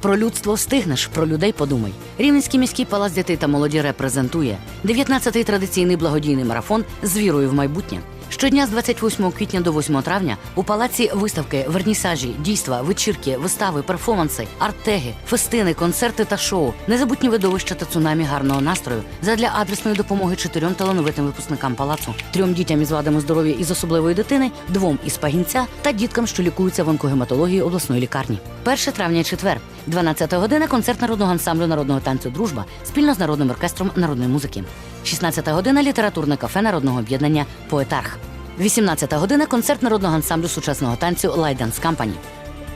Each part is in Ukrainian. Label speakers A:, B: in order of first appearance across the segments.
A: Про людство встигнеш, про людей подумай. Рівненський міський палац дітей та молоді репрезентує 19-й традиційний благодійний марафон з вірою в майбутнє. Щодня з 28 квітня до 8 травня у палаці виставки, вернісажі, дійства, вечірки, вистави, перформанси, арт-теги, фестини, концерти та шоу, незабутні видовища та цунамі гарного настрою задля адресної допомоги чотирьом талановитим випускникам палацу, трьом дітям із вадами здоров'я із особливої дитини, двом із пагінця та діткам, що лікуються в онкогематології обласної лікарні. 1 травня четвер, 12 година, концерт народного ансамблю народного танцю Дружба спільно з народним оркестром народної музики. 16 година літературне кафе народного об'єднання Поетарх. 18 година концерт народного ансамблю сучасного танцю Лайданс Кампані.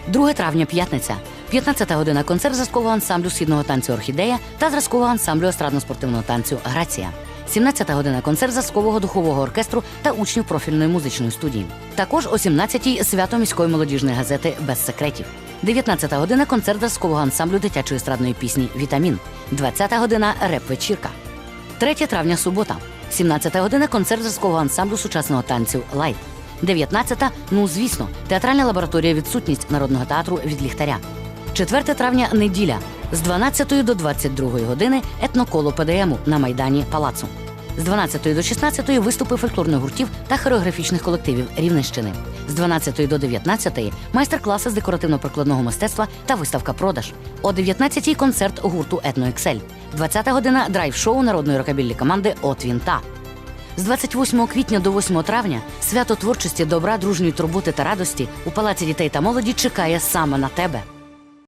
A: 2 травня п'ятниця. 15 година концерт зразкового ансамблю східного танцю Орхідея та зразкового ансамблю естрадно-спортивного танцю Грація. 17 година концерт зразкового духового оркестру та учнів профільної музичної студії. Також о 17-й свято міської молодіжної газети без секретів. 19 година концерт зразкового ансамблю дитячої естрадної пісні Вітамін. 20 година реп-вечірка. 3 травня субота. 17 година концерт зразкового ансамблю сучасного танцю Лайт. 19 ну звісно, театральна лабораторія відсутність народного театру від ліхтаря. 4 травня неділя з 12 до 22 години етноколо ПДМу на майдані Палацу. З 12 до 16 виступи фольклорних гуртів та хореографічних колективів Рівненщини. З 12 до 19 майстер-класи з декоративно-прикладного мистецтва та виставка продаж. О 19 концерт гурту Етно Ексель. 20 година драйв-шоу народної рокабіллі команди От Вінта. З 28 квітня до 8 травня свято творчості, добра, дружньої турботи та радості у палаці дітей та молоді чекає саме на тебе.